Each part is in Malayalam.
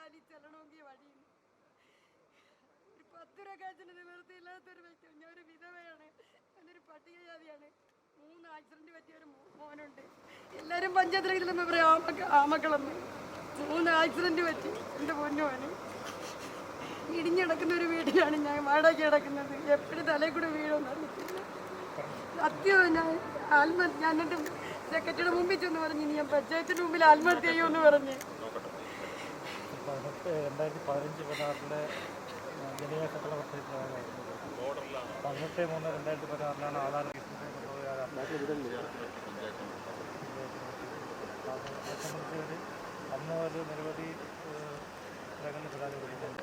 പാട്ടാലി ചെല്ലണമെങ്കിൽ വഴിയും ഒരു പത്ത് രൂപ നിവൃത്തിയില്ലാത്തൊരു വ്യക്തി. ഞാൻ ഒരു വിധവയാണ്. ഞാനൊരു പട്ടികജാതിയാണ്. മൂന്ന് ആക്സിഡന്റ് പറ്റിയ ഒരു മോനുണ്ട്. എല്ലാവരും പഞ്ചായത്തിലെങ്കിലും പറയും ആമക്ക ആമക്കളെന്ന്. മൂന്ന് ആക്സിഡന്റ് പറ്റി. എന്റെ പൊന്നുമോന് ഇടിഞ്ഞിടക്കുന്ന ഒരു വീട്ടിലാണ് ഞാൻ വാടക കിടക്കുന്നത്. എപ്പോഴും തലയിൽ കൂടെ വീഴുമെന്ന് അറിയത്തില്ല. ഞാൻ ആത്മഹത്യ ഞാൻ എന്നിട്ട് സെക്രട്ടറിയുടെ മുമ്പിൽ ചെന്ന് പറഞ്ഞു ഞാൻ പഞ്ചായത്തിന്റെ മുമ്പിൽ ആത്മഹത്യ ചെയ്യുമെന്ന് പറഞ്ഞ്. പതിനെട്ട് രണ്ടായിരത്തി പതിനഞ്ച് പതിനാറിലെ പദ്ധതി പ്രകാരമായിരുന്നു പതിനെട്ട് മൂന്ന് രണ്ടായിരത്തി പതിനാറിലാണ് ആധാർ ഒരു അന്ന് ഒരു നിരവധി സ്ഥലങ്ങളിൽ പരാതി കൊടുക്കുന്നു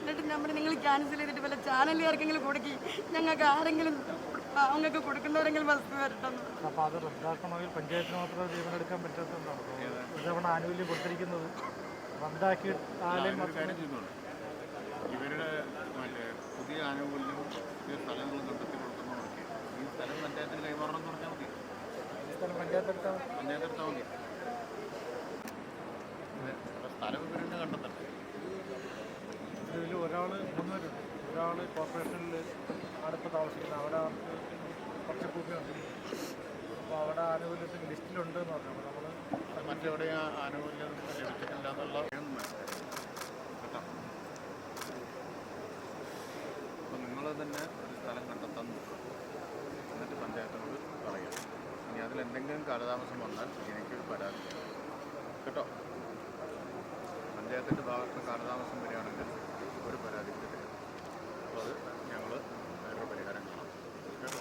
എന്നിട്ട് നമ്മൾ നിങ്ങൾ ക്യാൻസൽ ചെയ്തിട്ട് വല്ല ചാനലുകാർക്കെങ്കിലും കൊടുക്കി ഞങ്ങൾക്ക് ആരെങ്കിലും പാവങ്ങൾക്ക് കൊടുക്കുന്നവരെങ്കിലും വസ്തു വരട്ടെന്ന്. അപ്പോൾ അത് റദ്ദാക്കണമെങ്കിൽ പഞ്ചായത്തിന് മാത്രമേ ജീവനെടുക്കാൻ പറ്റാത്തതുകൊണ്ടാണ് ഇതവണ തവണ ആനുകൂല്യം കൊടുത്തിരിക്കുന്നത്. ചെയ്യുന്നുണ്ട് ഇവരുടെ മറ്റേ പുതിയ ആനുകൂല്യം പുതിയ സ്ഥലങ്ങൾ കണ്ടെത്തി കൊടുക്കുന്നവർക്ക് ഈ സ്ഥലം പഞ്ചായത്തിന് കൈമാറണം എന്ന് പറഞ്ഞാൽ മതി. പഞ്ചായത്ത് എടുത്താൽ മതി. സ്ഥലം ഇവരുടെ തന്നെ കണ്ടെത്തട്ടെ ഇതിൽ ഒരാൾ മൂന്നുപേരുണ്ട് ഒരാൾ കോർപ്പറേഷനിൽ അടുത്ത് താമസിക്കുന്ന. അവിടെ അവർക്ക് കുറച്ച് ഭൂമിയുണ്ട് അപ്പോൾ അവിടെ ആനുകൂല്യത്തിന് ലിസ്റ്റിലുണ്ട് എന്ന് പറഞ്ഞു. അപ്പോൾ നമ്മൾ മറ്റെവിടെയും ആനുകൂല്യം ലഭിച്ചിട്ടില്ല എന്നുള്ള അപ്പോൾ നിങ്ങൾ തന്നെ ഒരു സ്ഥലം കണ്ടെത്താൻ നോക്കുക. എന്നിട്ട് പഞ്ചായത്തിനോട് പറയാം ഇനി അതിൽ എന്തെങ്കിലും കാലതാമസം വന്നാൽ എനിക്ക് ഒരു പരാതി കേട്ടോ? പഞ്ചായത്തിന്റെ ഭാഗത്ത് കാലതാമസം വരികയാണെങ്കിൽ ഒരു പരാതി കൂടി അപ്പോൾ അത് ഞങ്ങൾ വേറൊരു പരിഹാരം കാണാം. കേട്ടോ?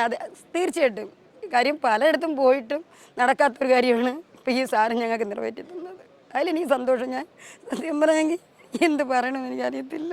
അതെ തീർച്ചയായിട്ടും. കാര്യം പലയിടത്തും പോയിട്ടും നടക്കാത്തൊരു കാര്യമാണ്. ഇപ്പോൾ ഈ സാധനം ഞങ്ങൾക്ക് നിറവേറ്റി തന്നത്. അതിലെനിക്ക് സന്തോഷം ഞാൻ സത്യം പറഞ്ഞെങ്കിൽ എന്ത് പറയണമെന്ന് എനിക്കറിയത്തില്ല.